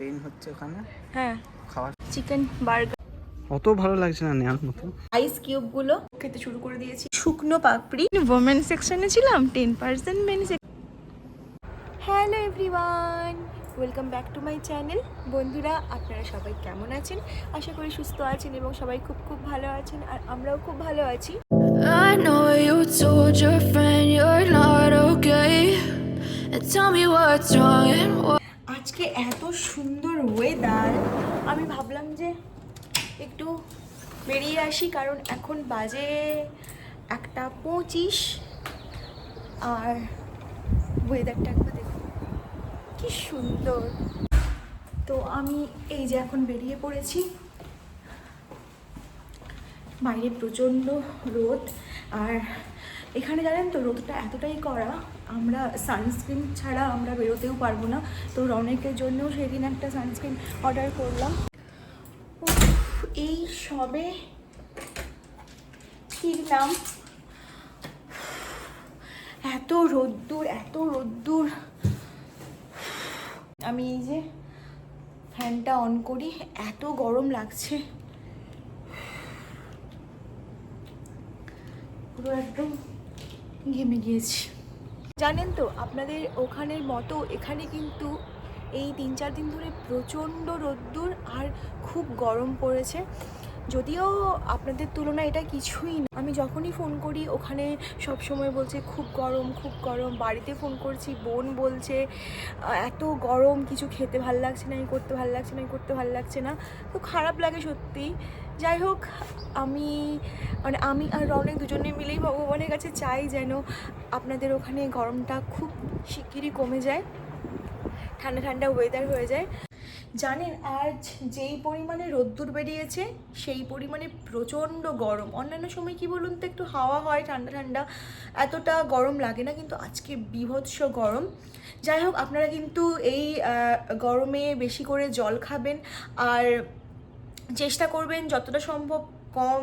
Pen হচ্ছে ওখানে। হ্যাঁ। খাওয়ার চিকেন বার্গার অত ভালো লাগছে না নেওয়ার মতো। আইস কিউবগুলো খেতে শুরু করে দিয়েছি। শুকনো পাপড়ি। ওমেন সেকশনে ছিলাম ten percent men hello everyone welcome back to my channel বন্ধুরা আপনারা সবাই কেমন আছেন? আশা করি সুস্থ আছেন এবং সবাই খুব খুব ভালো আছেন আর আমরাও খুব ভালো আছি। I know you told your friend you're not okay. And tell me what's wrong and what. আজকে এত সুন্দর ওয়েদার আমি ভাবলাম যে একটু বেরিয়ে আসি, কারণ এখন বাজে একটা পঁচিশ। আর ওয়েদারটা একবার দেখুন কি সুন্দর। তো আমি এই যে এখন বেরিয়ে পড়েছি। বাইরে প্রচণ্ড রোদ। আর এখানে জানেন তো রোদটা এতটাই করা আমরা সানস্ক্রিন ছাড়া আমরা বেরোতেও পারব না। তো রনেকের জন্যও সেদিন একটা সানস্ক্রিন অর্ডার করলাম। এই সবে কিনলাম। এত রোদ্দুর এত রোদ্দুর। আমি এই যে ফ্যানটা অন করি, এত গরম লাগছে। পুরো একদম ঘেমে গিয়েছি। জানেন তো, আপনাদের ওখানের মতো এখানে কিন্তু এই তিন চার দিন ধরে প্রচণ্ড রোদ্দুর আর খুব গরম পড়েছে। যদিও আপনাদের তুলনায় এটা কিছুই না। আমি যখনই ফোন করি, ওখানে সব সময় বলছে, খুব গরম খুব গরম। বাড়িতে ফোন করছি, বোন বলছে, এত গরম, কিছু খেতে ভালো লাগছে না করতে ভালো লাগছে না করতে ভালো লাগছে না। তো খারাপ লাগে সত্যি যাই হোক আমি মানে আমি আর রনেক দুজনে মিলেই ভগবানের কাছে চাই যেন আপনাদের ওখানে গরমটা খুব শিগগিরই কমে যায়, ঠান্ডা ঠান্ডা ওয়েদার হয়ে যায়। জানেন, আজ যেই পরিমাণে রোদ্দুর বেরিয়েছে, সেই পরিমাণে প্রচণ্ড গরম। অন্যান্য সময় কি বলুন তো, একটু হাওয়া হয়, ঠান্ডা ঠান্ডা, এতটা গরম লাগে না, কিন্তু আজকে বিভৎস গরম। যাই হোক আপনারা কিন্তু এই গরমে বেশি করে জল খাবেন, আর চেষ্টা করবেন যতটা সম্ভব কম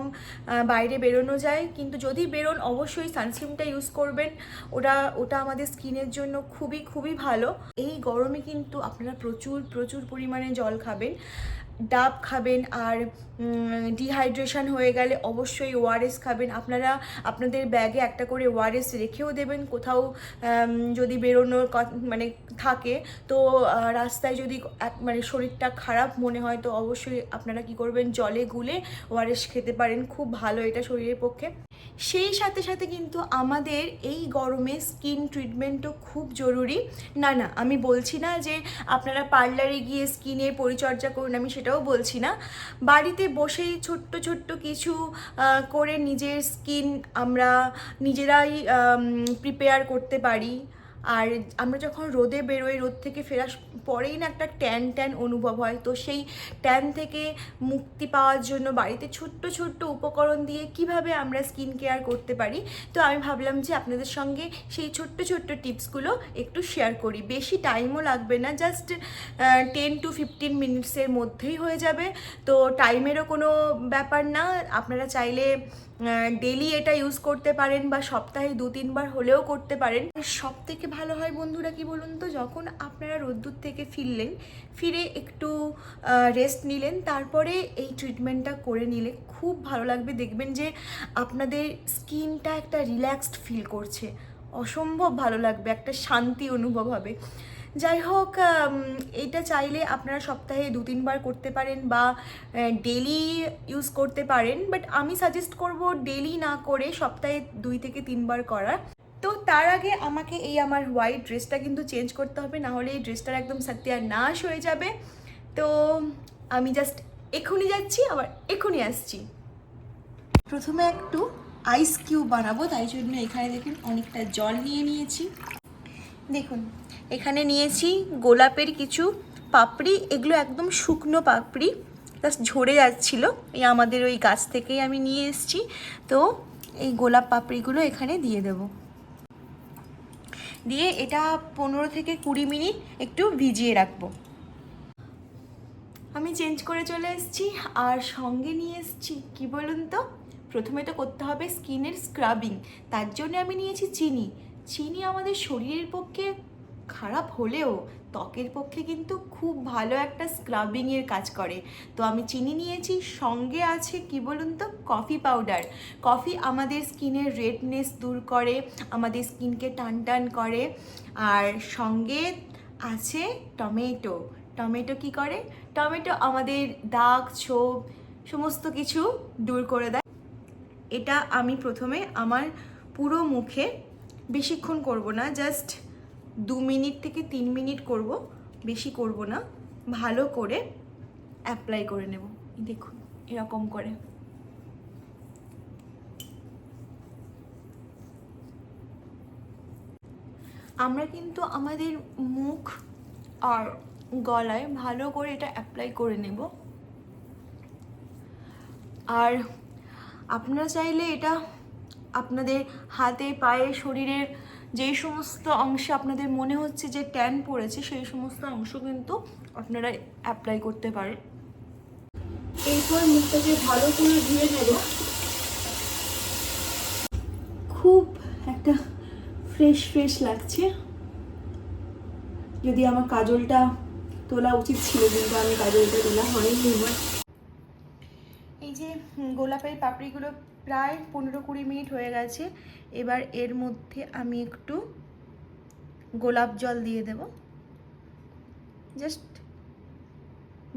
বাইরে বেরোনো যায়। কিন্তু যদি বেরোন, অবশ্যই সানস্ক্রিনটা ইউজ করবেন। ওটা ওটা আমাদের স্কিনের জন্য খুবই খুবই ভালো। এই গরমে কিন্তু আপনারা প্রচুর প্রচুর পরিমাণে জল খাবেন। ডাব খাবেন আর ডিহাইড্রেশন হয়ে গেলে অবশ্যই ওআরএস খাবেন। আপনারা আপনাদের ব্যাগে একটা করে ওআরএস রেখেও দেবেন। কোথাও যদি বেরোনোর মানে থাকে, তো রাস্তায় যদি মানে শরীরটা খারাপ মনে হয়, তো অবশ্যই আপনারা কি করবেন? জলে গুলে ওআরএস খেতে পারেন। খুব ভালো এটা শরীরের পক্ষে। সেই সাথে সাথে কিন্তু আমাদের এই গরমে স্কিন ট্রিটমেন্টও খুব জরুরি। না না, আমি বলছি না যে আপনারা পার্লারে গিয়ে স্কিনের পরিচর্যা করুন, আমি সেটাও বলছি না। বাড়িতে বসেই ছোট্ট ছোট্ট কিছু করে নিজের স্কিন আমরা নিজেরাই প্রিপেয়ার করতে পারি। আর আমরা যখন রোদে বেরোই, রোদ থেকে ফেরার পরেই না একটা ট্যান ট্যান অনুভব হয়। তো সেই ট্যান থেকে মুক্তি পাওয়ার জন্য বাড়িতে ছোট্ট ছোট্ট উপকরণ দিয়ে কীভাবে আমরা স্কিন কেয়ার করতে পারি, তো আমি ভাবলাম যে আপনাদের সঙ্গে সেই ছোট্ট ছোট্ট টিপসগুলো একটু শেয়ার করি। বেশি টাইমও লাগবে না, জাস্ট টেন টু ফিফটিন মিনিটসের মধ্যেই হয়ে যাবে। তো টাইমেরও কোনো ব্যাপার না, আপনারা চাইলে ডেলি এটা ইউজ করতে পারেন বা সপ্তাহে দু, তিনবার হলেও করতে পারেন। সব থেকে ভালো হয় বন্ধুরা কি বলুন তো, যখন আপনারা রোদ্দুর থেকে ফিরলেন, ফিরে একটু রেস্ট নিলেন, তারপরে এই ট্রিটমেন্টটা করে নিলে খুব ভালো লাগবে। দেখবেন যে আপনাদের স্কিনটা একটা রিল্যাক্সড ফিল করছে। অসম্ভব ভালো লাগবে, একটা শান্তি অনুভব হবে। যাই হোক এটা চাইলে আপনারা সপ্তাহে দু তিনবার করতে পারেন বা ডেলি ইউজ করতে পারেন বাট আমি সাজেস্ট করব ডেলি না করে সপ্তাহে দুই থেকে তিনবার করার। তো তার আগে আমাকে এই আমার হোয়াইট ড্রেসটা কিন্তু চেঞ্জ করতে হবে, না হলে এই ড্রেসটার একদম সত্যি আর নাশ হয়ে যাবে। তো আমি জাস্ট এখনই যাচ্ছি, আবার এখনই আসছি। প্রথমে একটু আইস কিউব বানাবো, তাই জন্য এখানে দেখুন অনেকটা জল নিয়ে নিয়েছি। দেখুন এখানে নিয়েছি গোলাপের কিছু পাপড়ি, এগুলো একদম শুকনো পাপড়ি। জাস্ট ঝরে যাচ্ছিল। এই আমাদের ওই গাছ থেকেই আমি নিয়ে এসেছি। তো এই গোলাপ পাপড়িগুলো এখানে দিয়ে দেব। দিয়ে এটা পনেরো থেকে কুড়ি মিনিট একটু ভিজিয়ে রাখব। আমি চেঞ্জ করে চলে এসেছি। আর সঙ্গে নিয়ে এসেছি, কি বলুন তো? প্রথমে তো করতে হবে স্কিনের স্ক্রাবিং। তার জন্য আমি নিয়েছি চিনি। চিনি আমাদের শরীরের পক্ষে খারাপ হলেও ত্বকের পক্ষে কিন্তু খুব ভালো একটা স্ক্রাবিংয়ের কাজ করে। তো আমি চিনি নিয়েছি, সঙ্গে আছে কি বলুন তো? কফি পাউডার কফি আমাদের স্কিনের রেডনেস দূর করে, আমাদের স্কিনকে টান টান করে। আর সঙ্গে আছে টমেটো। টমেটো কি করে? টমেটো আমাদের দাগ, ছোপ, সমস্ত কিছু দূর করে দেয়। এটা আমি প্রথমে আমার পুরো মুখে বেশিক্ষণ করব না জাস্ট দু মিনিট থেকে তিন মিনিট করব, বেশি করব না, ভালো করে অ্যাপ্লাই করে নেব। দেখুন, এরকম করে। আমরা কিন্তু আমাদের মুখ আর গলায় ভালো করে এটা অ্যাপ্লাই করে নেব। আর আপনারা চাইলে এটা আপনাদের হাতে, পায়ে, শরীরের যেই সমস্ত অংশে আপনাদের মনে হচ্ছে যে ট্যান পড়েছে সেই সমস্ত অংশ কিন্তু আপনারা অ্যাপ্লাই করতে পারেন এরপর মুখটাকে ভালো করে ধুয়ে নেব। খুব একটা ফ্রেশ ফ্রেশ লাগছে। যদি আমার কাজলটা তোলা উচিত ছিল কিন্তু আমি কাজলটা তোলা হয়নি আমার এই যে গোলাপের পাপড়িগুলো প্রায় পনেরো কুড়ি মিনিট হয়ে গেছে। এবার এর মধ্যে আমি একটু গোলাপ জল দিয়ে দেব। জাস্ট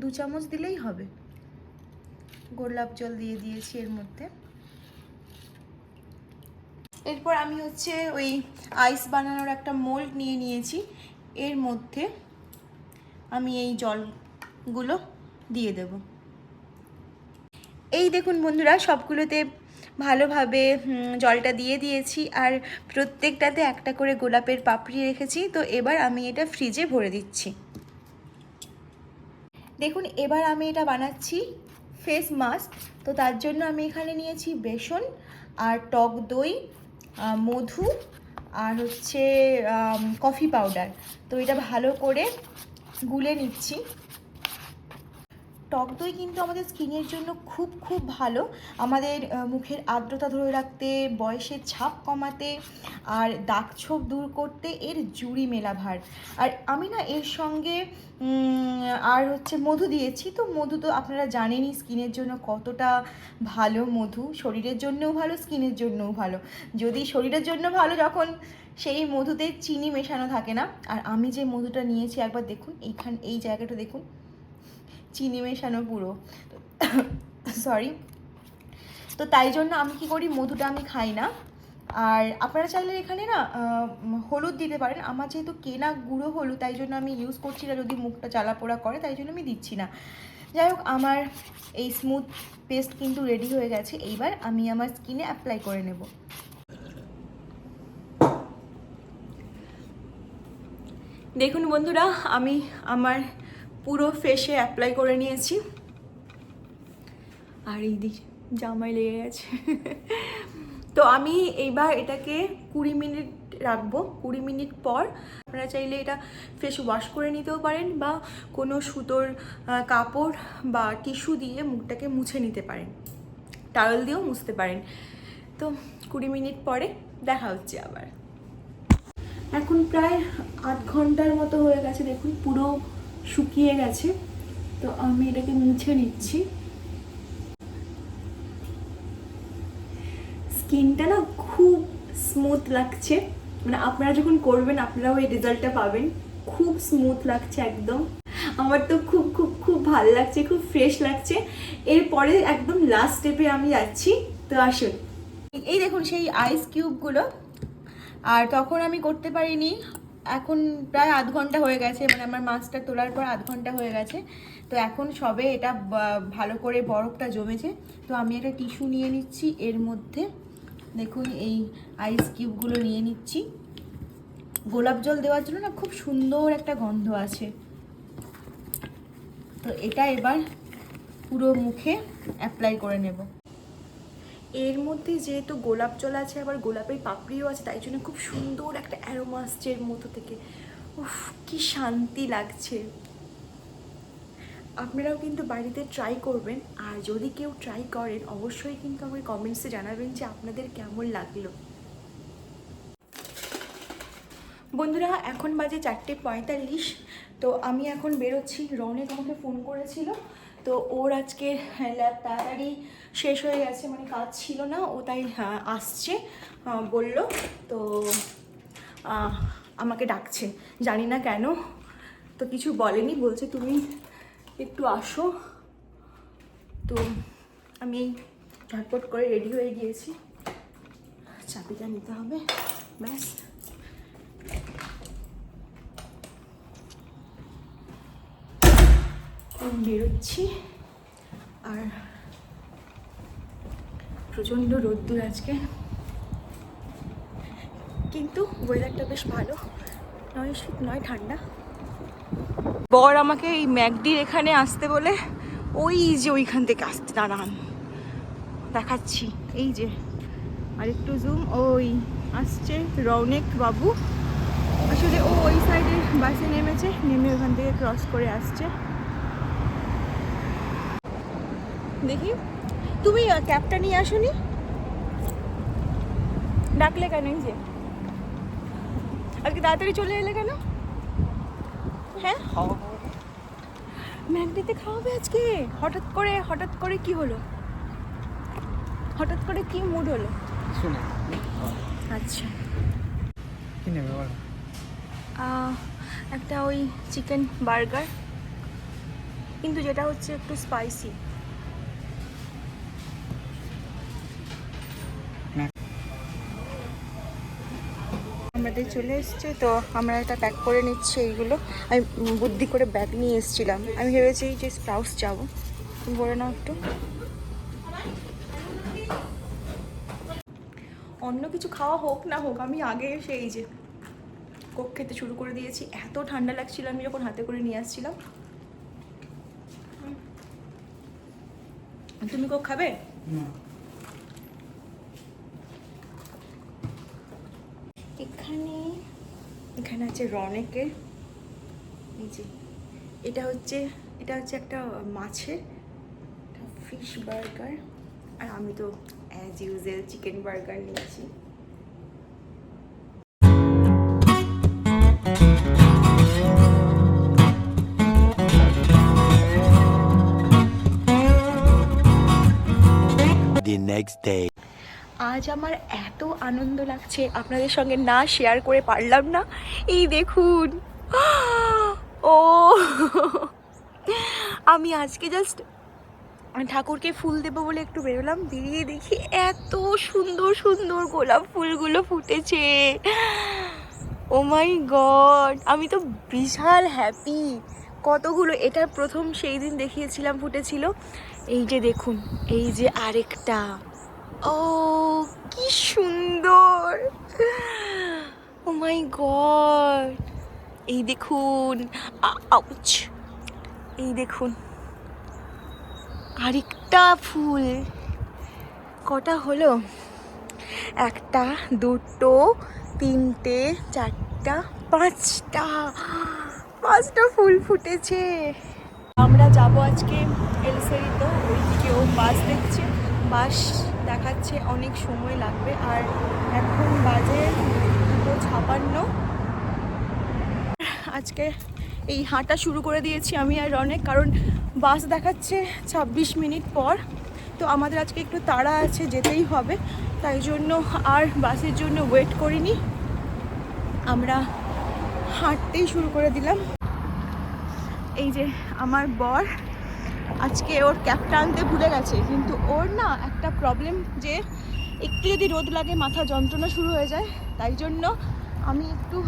দু চামচ দিলেই হবে। গোলাপ জল দিয়ে দিয়েছি এর মধ্যে। এরপর আমি হচ্ছে ওই আইস বানানোর একটা মোল্ড নিয়ে নিয়েছি। এর মধ্যে আমি এই জলগুলো দিয়ে দেবো। এই দেখুন বন্ধুরা, সবগুলোতে ভালোভাবে জলটা দিয়ে দিয়েছি আর প্রত্যেকটাতে একটা করে গোলাপের পাপড়ি রেখেছি। তো এবার আমি এটা ফ্রিজে ভরে দিচ্ছি। দেখুন, এবার আমি এটা বানাচ্ছি ফেস মাস্ক। তো তার জন্য আমি এখানে নিয়েছি বেসন আর টক দই মধু আর হচ্ছে কফি পাউডার। তো এটা ভালো করে গুলে নিচ্ছি। টক দই কিন্তু আমাদের স্কিনের জন্য খুব খুব ভালো। আমাদের মুখের আর্দ্রতা ধরে রাখতে, বয়সের ছাপ কমাতে আর দাগ ছোপ দূর করতে এর জুড়ি মেলা ভার। আর আমি না এর সঙ্গে আর হচ্ছে মধু দিয়েছি। তো মধু তো আপনারা জানেনই স্কিনের জন্য কতটা ভালো মধু। শরীরের জন্যও ভালো স্কিনের জন্যও ভালো। যদি শরীরের জন্য ভালো, যখন সেই মধুতে চিনি মেশানো থাকে না। আর আমি যে মধুটা নিয়েছি, একবার দেখুন, এইখান, এই জায়গাটা দেখুন। চিনি মেশানো পুরো। সরি তো তাই জন্য আমি কি করি, মধুটা আমি খাই না। আর আপনারা চাইলে এখানে না হলুদ দিতে পারেন। আমার যেহেতু কেনা গুঁড়ো হলুদ, তাই জন্য আমি ইউজ করছি না। যদি মুখটা জ্বালা পোড়া করে, তাই জন্য আমি দিচ্ছি না। যাই হোক, আমার এই স্মুথ পেস্ট কিন্তু রেডি হয়ে গেছে। এইবার আমি আমার স্কিনে অ্যাপ্লাই করে নেব। দেখুন বন্ধুরা, আমি আমার পুরো ফেসে অ্যাপ্লাই করে নিয়েছি। আর এই দিক জামায় লেগে গেছে। তো আমি এইবার এটাকে কুড়ি মিনিট রাখব। কুড়ি মিনিট পর আপনারা চাইলে এটা ফেস ওয়াশ করে নিতেও পারেন বা কোনো সুতোর কাপড় বা টিস্যু দিয়ে মুখটাকে মুছে নিতে পারেন। টাওয়েল দিয়েও মুছতে পারেন। তো কুড়ি মিনিট পরে দেখা হচ্ছে আবার। এখন প্রায় আধ ঘণ্টার মতো হয়ে গেছে দেখুন, পুরো শুকিয়ে গেছে। তো আমি এটাকে মুছে নিচ্ছি। স্কিনটা না খুব স্মুথ লাগছে। মানে আপনারা যখন করবেন, আপনারাও এই রেজাল্টটা পাবেন। খুব স্মুথ লাগছে একদম। আমার তো খুব খুব খুব ভালো লাগছে, খুব ফ্রেশ লাগছে। এরপরে একদম লাস্ট স্টেপে আমি যাচ্ছি। তো আসুন। এই দেখুন সেই আইস কিউবগুলো আর তখন আমি করতে পারিনি এখন প্রায় আধ ঘণ্টা হয়ে গেছে মানে আমার মাছটা তোলার পর আধ ঘণ্টা হয়ে গেছে। তো এখন সবে এটা ভালো করে বরফটা জমেছে। তো আমি একটা টিস্যু নিয়ে নিচ্ছি, এর মধ্যে দেখুন এই আইস কিউবগুলো নিয়ে নিচ্ছি। গোলাপ জল দেওয়ার জন্য না খুব সুন্দর একটা গন্ধ আছে। তো এটা এবার পুরো মুখে অ্যাপ্লাই করে নেব। এর মধ্যে যেহেতু গোলাপ জল আছে, আবার গোলাপের পাপড়িও আছে, তাই জন্য খুব সুন্দর একটা অ্যারোমা এর মতো থেকে। উফ, কি শান্তি লাগছে। আপনারাও কিন্তু বাড়িতে ট্রাই করবেন, আর যদি কেউ ট্রাই করেন, অবশ্যই কিন্তু আমার কমেন্টসে জানাবেন যে আপনাদের কেমন লাগল। বন্ধুরা এখন বাজে চারটে পঁয়তাল্লিশ। তো আমি এখন বেরোচ্ছি। রৌনক আমাকে ফোন করেছিল। তো ওর আজকে ল্যাব তাড়াতাড়ি শেষ হয়ে গেছে। মানে কাজ ছিল না ও তাই হ্যাঁ, আসছে বলল। তো আমাকে ডাকছে। জানি না কেন তো কিছু বলেনি। বলছে তুমি একটু আসো। তো আমি এই ঝটপট করে রেডি হয়ে গিয়েছি। চাবিটা নিতে হবে। ব্যাস। বেরোচ্ছি। আর প্রচণ্ড রোদ্দুর আজকে। কিন্তু ওয়েদারটা বেশ ভালো। নয় শীত, নয় ঠান্ডা। বর আমাকে এই ম্যাকডির এখানে আসতে বলে, ওই যে ওইখান থেকে আসতে দাঁড়ান। দেখাচ্ছি। এই যে আর একটু জুম ওই, আসছে রৌনেক বাবু। আসলে ও ওই সাইডে বাসে নেমেছে নেমে ওখান থেকে ক্রস করে আসছে। দেখি তুমি ক্যাবটা নিয়ে আসোনি? ডাকলে কেন এই যে? আজকে তাড়াতাড়ি চলে এলে কেন? হ্যাঁ? ম্যাগডিতে খাওয়াবে আজকে? হঠাৎ করে হঠাৎ করে কি হলো? হঠাৎ করে কি মুড হলো? শুনে আচ্ছা। কি নেবে বলো? একটা ওই চিকেন বার্গার কিন্তু যেটা হচ্ছে একটু স্পাইসি আমাদের চলে এসছে, তো আমরা এটা প্যাক করে নিচ্ছি এইগুলো। আমি বুদ্ধি করে ব্যাগ নিয়ে এসেছিলাম। আমি ভেবেছি যে স্প্রাউস যাব। বলে নাও একটু। অন্য কিছু খাওয়া হোক না হোক, আমি আগে এসে এই যে কোক খেতে শুরু করে দিয়েছি। এত ঠান্ডা লাগছিল আমি যখন হাতে করে নিয়ে আসছিলাম। তুমি কোক খাবে? এখানে এখানে আছে রনেকের এই যে এটা হচ্ছে এটা হচ্ছে একটা মাছের ফিশ বার্গার আর আমি তো অ্যাজ ইউজুয়াল চিকেন বার্গার নিয়েছি। আজ আমার এত আনন্দ লাগছে। আপনাদের সঙ্গে না শেয়ার করে পারলাম না। এই দেখুন। ও। আমি আজকে জাস্ট ঠাকুরকে ফুল দেবো বলে একটু বেরোলাম। বেরিয়ে দেখি এত সুন্দর সুন্দর গোলাপ ফুলগুলো ফুটেছে। ও মাই গড আমি তো বিশাল হ্যাপি কতগুলো এটা প্রথম সেই দিন দেখিয়েছিলাম ফুটেছিল এই যে দেখুন, এই যে আরেকটা। ও কি সুন্দর। ও মাই গড এই দেখুন আউচ এই দেখুন, আরেকটা ফুল। কটা হলো? একটা, দুটো তিনটে, চারটা, পাঁচটা। পাঁচটা ফুল ফুটেছে। আমরা যাব আজকে এলসেরিতে ওইদিকে ও বাস দেখছে। বাস দেখাচ্ছে, অনেক সময় লাগবে। আর এখন বাজে দুটো ছাপান্ন। আজকে এই হাঁটা শুরু করে দিয়েছি আমি আর অনেক কারণ বাস দেখাচ্ছে ছাব্বিশ মিনিট পর। তো আমাদের আজকে একটু তাড়া আছে যেতেই হবে। তাই জন্য আর বাসের জন্য ওয়েট করিনি। আমরা হাঁটতেই শুরু করে দিলাম। এই যে আমার বর আজকে ওর ক্যাপটা আনতে ভুলে গেছে কিন্তু ওর না একটা প্রবলেম যে একটু যদি রোদ লাগে মাথা যন্ত্রণা শুরু হয়ে যায়। তাই জন্য আমি একটু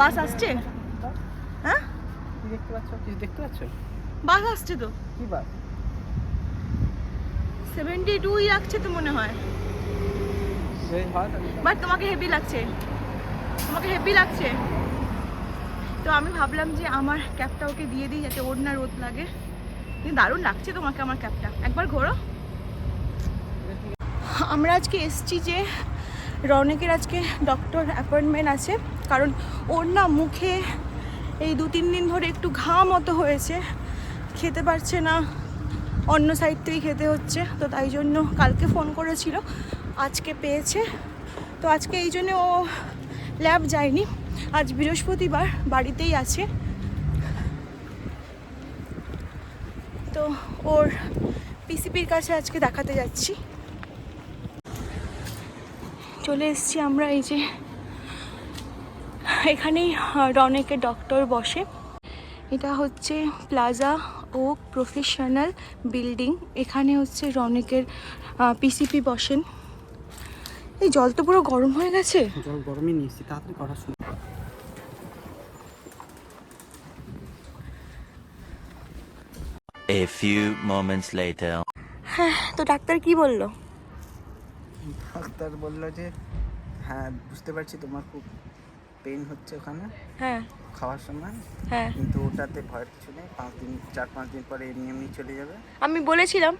বাস আসছে? হ্যাঁ? দেখতে পাচ্ছ? কিছু দেখতে পাচ্ছ? বাস আসছে তো। কি বাস? সেভেন্টি টুই লাগছে তো মনে হয়। বাট তোমাকে হেভি লাগছে। তোমাকে হেভি লাগছে। তো আমি ভাবলাম যে আমার ক্যাপটা ওকে দিয়ে দিই যাতে ওর না রোদ লাগে। কিন্তু দারুণ লাগছে তোমাকে আমার ক্যাপটা। একবার ঘোরো। আমরা আজকে এসছি যে রনেকের আজকে ডক্টর অ্যাপয়েন্টমেন্ট আছে। কারণ ওর না মুখে এই দু তিন দিন ধরে একটু ঘা মতো হয়েছে। খেতে পারছে না। অন্য সাইড থেকেই খেতে হচ্ছে, তো তাই জন্য কালকে ফোন করেছিল, আজকে পেয়েছে। তো আজকে এই জন্য ও ল্যাব যায়নি, আজ বৃহস্পতিবার বাড়িতেই আছে। তো ওর পিসিপির কাছে আজকে দেখাতে যাচ্ছি। চলে এসছি আমরা এই যে, এখানেই রনেকের ডক্টর বসে। এটা হচ্ছে প্লাজা ও প্রফেশনাল বিল্ডিং এখানে হচ্ছে রনিকের পিসিপি বসেন। এই জল তো পুরো গরম হয়ে গেছে। জল গরমই নিয়েছি তাড়াতাড়ি করার সময় A few moments later. হ্যাঁ তো ডাক্তার কি বলল? ডাক্তার বলল যে হ্যাঁ বুঝতে পারছি তোমার খুব পেন হচ্ছে ওখানে। হ্যাঁ। খাওয়ার সময়। হ্যাঁ। কিন্তু ওটাতে ভয়ের কিছু নেই। পাঁচ দিন চার পাঁচ দিন পরে এমনি এমনি চলে যাবে। আমি বলেছিলাম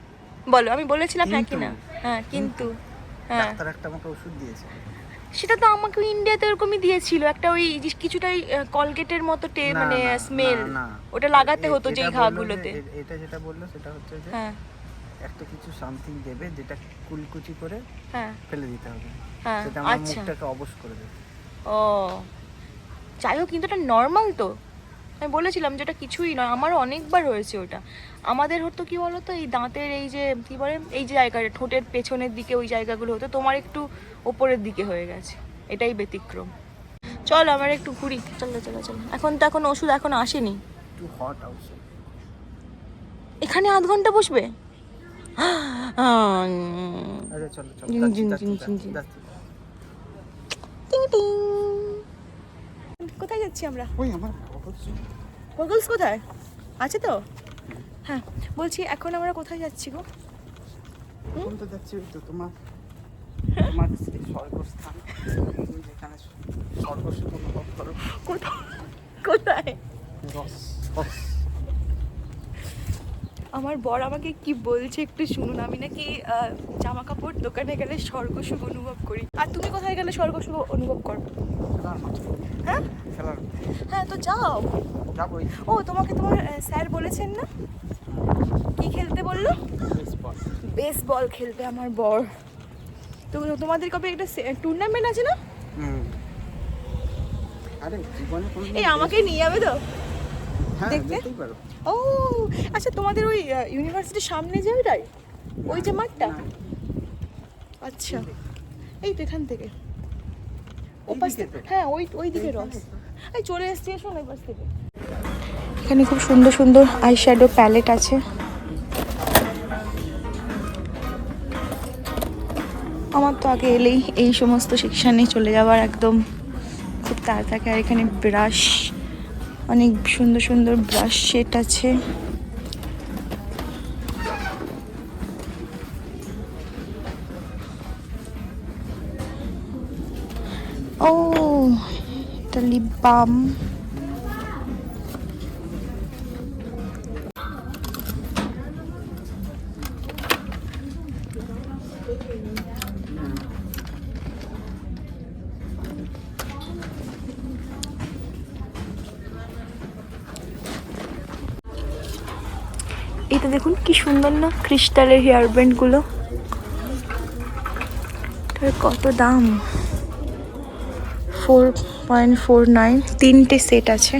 বলো আমি বলেছিলাম হ্যাঁ কি না হ্যাঁ কিন্তু হ্যাঁ। ডাক্তার একটা আমাকে ওষুধ দিয়েছে। সেটা তো আমাকে ইন্ডিয়াতে এরকমই দিয়েছিল। একটা ওই কিছুটাই কলগেটের মতো টে মানে স্মেল। ওটা লাগাতে হতো যেই ঘাগুলোতে। এটা যেটা বলল সেটা হচ্ছে যে হ্যাঁ। একটা কিছু সামথিং দেবে যেটা কুলকুচি করে হ্যাঁ। ফেলে দিতে হবে। হ্যাঁ সেটা আমার আচ্ছা। মুখটাকে অবশ করে দেবে। ও যাই হোক কিন্তু ওটা নর্মাল তো। আমি বলেছিলাম যে ওটা কিছুই নয় আমারও অনেকবার হয়েছে ওটা। আমাদের হতো কি বলতো এই দাঁতের এই যে কি বলে এই যে জায়গাটা ঠোঁটের পেছনের দিকে ওই জায়গাগুলো হতো তোমার একটু ওপরের দিকে হয়ে গেছে। এটাই ব্যতিক্রম। চল আমার একটু ঘুরি। চলো চলো চলো। এখন তো এখন ওষুধ এখন আসেনি। এখানে আধ ঘণ্টা বসবে? আচ্ছা চলো চলো কোথায় যাচ্ছি আমরা? ওই আমার গগলস কোথায়? আছে তো? হ্যাঁ বলছি এখন আমরা কোথায় যাচ্ছি গো? এখন তো যাচ্ছি ওই তো তোমার তোমার স্বর্গস্থান। যেখানে করো। কোথায়? কোথায়? রস রস। আমার বর আমাকে কি বলছে একটু শুনুন। আমি নাকি জামা কাপড় দোকানে গেলে স্বর্গ স্বর্গসুখ অনুভব করি। আর তুমি কোথায় গেলে স্বর্গ স্বর্গসুখ অনুভব করো? হ্যাঁ? হ্যাঁ তো যাও। ও তোমাকে তোমার স্যার বলেছেন না? কি খেলতে বলল? স্পট বেস বল খেলতে আমার বর। তো তোমাদের কবে একটা টুর্নামেন্ট আছে না? হুম। আরে এই আমাকে নিয়ে যাবে তো? দেখতে? ও আচ্ছা তোমাদের ওই ইউনিভার্সিটির সামনে যে ওইটাই ওই যে মাঠটা? আচ্ছা। এই তো এখান থেকে। ওপাশ? হ্যাঁ ওই ওই দিকে রস এই চলে এসছি এসো না পাশ থেকে। এখানে খুব সুন্দর সুন্দর আই শ্যাডো প্যালেট আছে। আমার তো আগে এলেই এই সমস্ত সেকশানে চলে যাওয়ার একদম খুব তাড়াতাড়ি আর এখানে ব্রাশ অনেক সুন্দর সুন্দর ব্রাশ সেট আছে। ও এটা লিপ বাম এটা দেখুন, কি সুন্দর না? ক্রিস্টালের হেয়ার ব্যান্ডগুলো এটার কত দাম? ফোর পয়েন্ট ফোর নাইন তিনটে সেট আছে।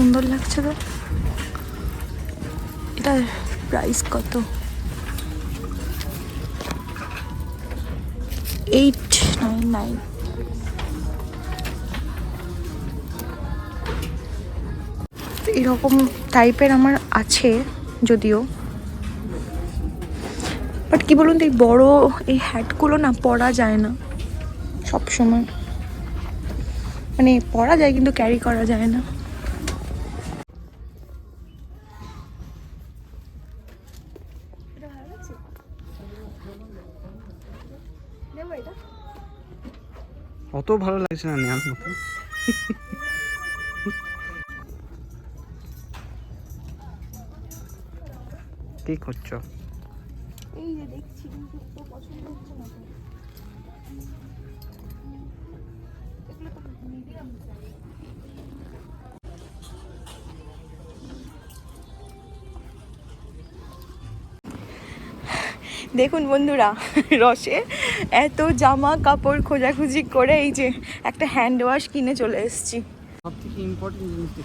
সুন্দর লাগছে তো। এটার প্রাইস কত? এইট নাইন নাইন এরকম টাইপের আমার আছে যদিও। বাট কি বলুন তো, এই বড় এই হ্যাটগুলো না পরা যায় না সব সময় মানে পরা যায় কিন্তু ক্যারি করা যায় না। ভালো লাগছে না নেওয়ার মতো। কি করছ? দেখুন বন্ধুরা রসে এত জামা কাপড় খোঁজাখুঁজি করে এই যে একটা হ্যান্ড ওয়াশ কিনে চলে এসেছি। সব থেকে ইম্পর্টেন্ট জিনিসটা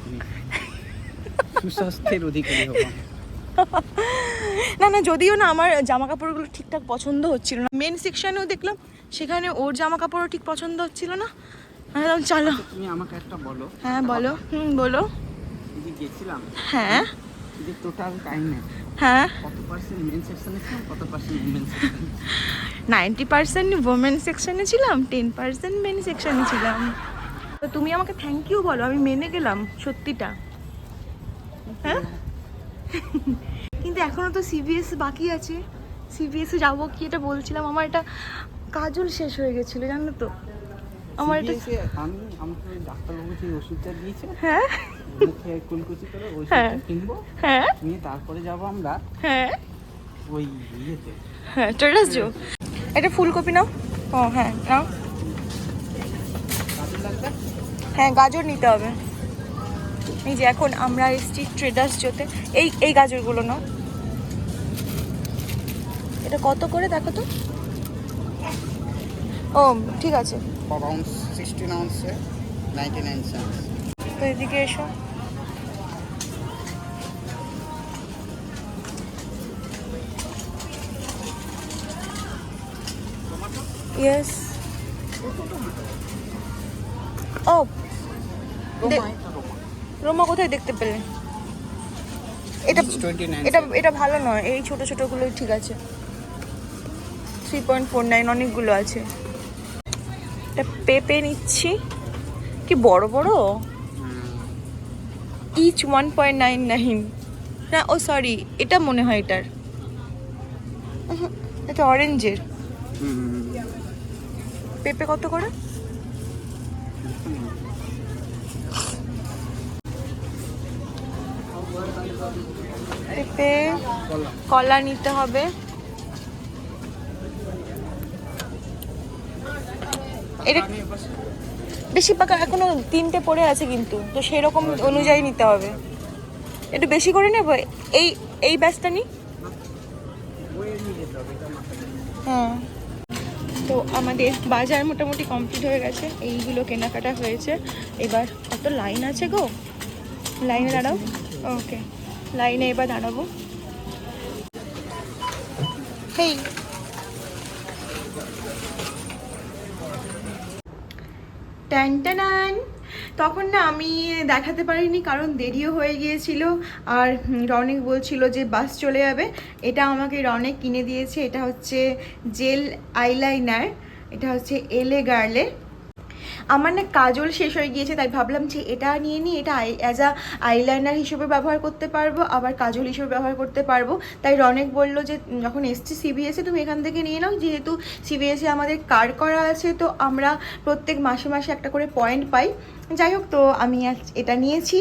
সুস্বাস্থ্যের অধিকারী হব না না যদিও না আমার জামা কাপড়গুলো ঠিকঠাক পছন্দ হচ্ছিল না। মেন সেকশনেও দেখলাম সেখানে ওর জামা কাপড়ও ঠিক পছন্দ হচ্ছিল না। আমি চলো। তুমি আমাকে একটা বলো। হ্যাঁ বলো। হুম বলো। গেছিলাম। হ্যাঁ। যে টোটাল টাইমে হ্যাঁ? কত পার্সেন্ট মেন সেকশনে ছিলাম কত percent women section ninety percent women সেকশনে ছিলাম টেন পার্সেন্ট মেন সেকশনে ছিলাম। তো তুমি আমাকে থ্যাংক ইউ বলো আমি মেনে গেলাম সত্যিটা। হ্যাঁ? কিন্তু এখনও তো সিবিএস বাকি আছে। সিবিএসে যাব কি এটা বলছিলাম আমার এটা কাজল শেষ হয়ে গেছিল জানো তো? আমার এটা আমি আমাকে ডাক্তারবাবু যে ওষুধটা দিয়েছে হ্যাঁ? মুখে কুলকুচি করে ওই হ্যাঁ। কিনবো হ্যাঁ। নিয়ে তারপরে যাব আমরা হ্যাঁ। ওই ইয়েতে। হ্যাঁ ট্রেডার্স জো এটা ফুলকপি নাও। ও হ্যাঁ নাও। হ্যাঁ গাজর নিতে হবে। এই যে এখন আমরা এসছি ট্রেডার্স জোতে এই এই গাজরগুলো নাও। এটা কত করে দেখো তো? ও ঠিক আছে। সিক্সটিন আউন্সে নাইনটি নাইন সেন্স তো এদিকে এসো। ইয়েস ও রোমা কোথায় দেখতে পেলে? এটা এটা এটা ভালো নয় এই ছোট ছোটগুলোই ঠিক আছে। থ্রি পয়েন্ট ফোর নাইন অনেকগুলো আছে। এটা পেপে নিচ্ছি। কি বড় বড়? Inch one point nine nine না, ও সরি এটা মনে হয় এটার। এটা অরেঞ্জের পেপে কত করে? পেপে, কলা নিতে হবে। এটা বেশি এখনও তিনটে পড়ে আছে কিন্তু, তো সেরকম অনুযায়ী নিতে হবে। একটু বেশি করে নেব? এই এই ব্যাচটা নি? হ্যাঁ তো আমাদের বাজার মোটামুটি কমপ্লিট হয়ে গেছে, এইগুলো কেনাকাটা হয়েছে। এবার কত লাইন আছে গো। লাইনে দাঁড়াও। ওকে। লাইনে এবার দাঁড়াবো। হেই। ট্যান তখন না আমি দেখাতে পারিনি, কারণ দেরিও হয়ে গিয়েছিল। আর রনিক বলছিল যে বাস চলে যাবে। এটা আমাকে রনিক কিনে দিয়েছে। এটা হচ্ছে জেল আইলাইনার, এটা হচ্ছে এলে গার্লে। আমার না কাজল শেষ হয়ে গিয়েছে, তাই ভাবলাম যে এটা নিয়ে নিই এটা অ্যাজ আ আইলাইনার হিসেবে ব্যবহার করতে পারব, আবার কাজল হিসেবে ব্যবহার করতে পারব। তাই রনেক বলল যে যখন এসছি সিবিএসে তুমি এখান থেকে নিয়ে নাও, যেহেতু সিবিএসে আমাদের কার্ড করা আছে, তো আমরা প্রত্যেক মাসে মাসে একটা করে পয়েন্ট পাই। যাই হোক, তো আমি এটা নিয়েছি।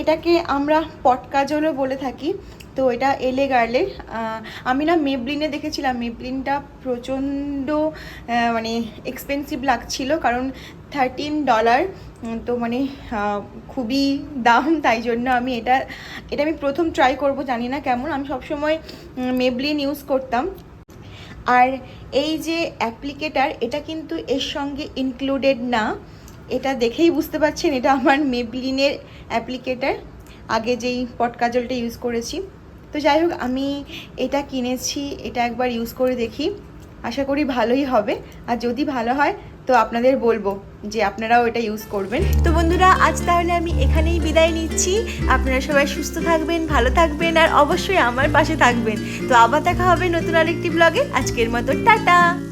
এটাকে আমরা পট কাজলও বলে থাকি। তো এটা এলে গার্লের আমি না মেবলিনে দেখেছিলাম। মেবলিনটা প্রচণ্ড মানে এক্সপেন্সিভ লাগছিল কারণ থার্টিন ডলার তো মানে খুবই দাম তাই জন্য আমি এটা এটা আমি প্রথম ট্রাই করব, জানি না কেমন। আমি সবসময় মেবলিন ইউজ করতাম। আর এই যে অ্যাপ্লিকেটার এটা কিন্তু এর সঙ্গে ইনক্লুডেড না। এটা দেখেই বুঝতে পারছেন, এটা আমার মেবলিনের অ্যাপ্লিকেটার আগে যেই পট কাজলটা ইউজ করেছি। তো যাই হোক, আমি এটা কিনেছি, এটা একবার ইউজ করে দেখি। আশা করি ভালোই হবে। আর যদি ভালো হয়, তো আপনাদের বলব যে আপনারাও এটা ইউজ করবেন। তো বন্ধুরা, আজ তাহলে আমি এখানেই বিদায় নিচ্ছি। আপনারা সবাই সুস্থ থাকবেন, ভালো থাকবেন, আর অবশ্যই আমার পাশে থাকবেন। তো আবার দেখা হবে নতুন আরেকটি ব্লগে আজকের মতো, টাটা!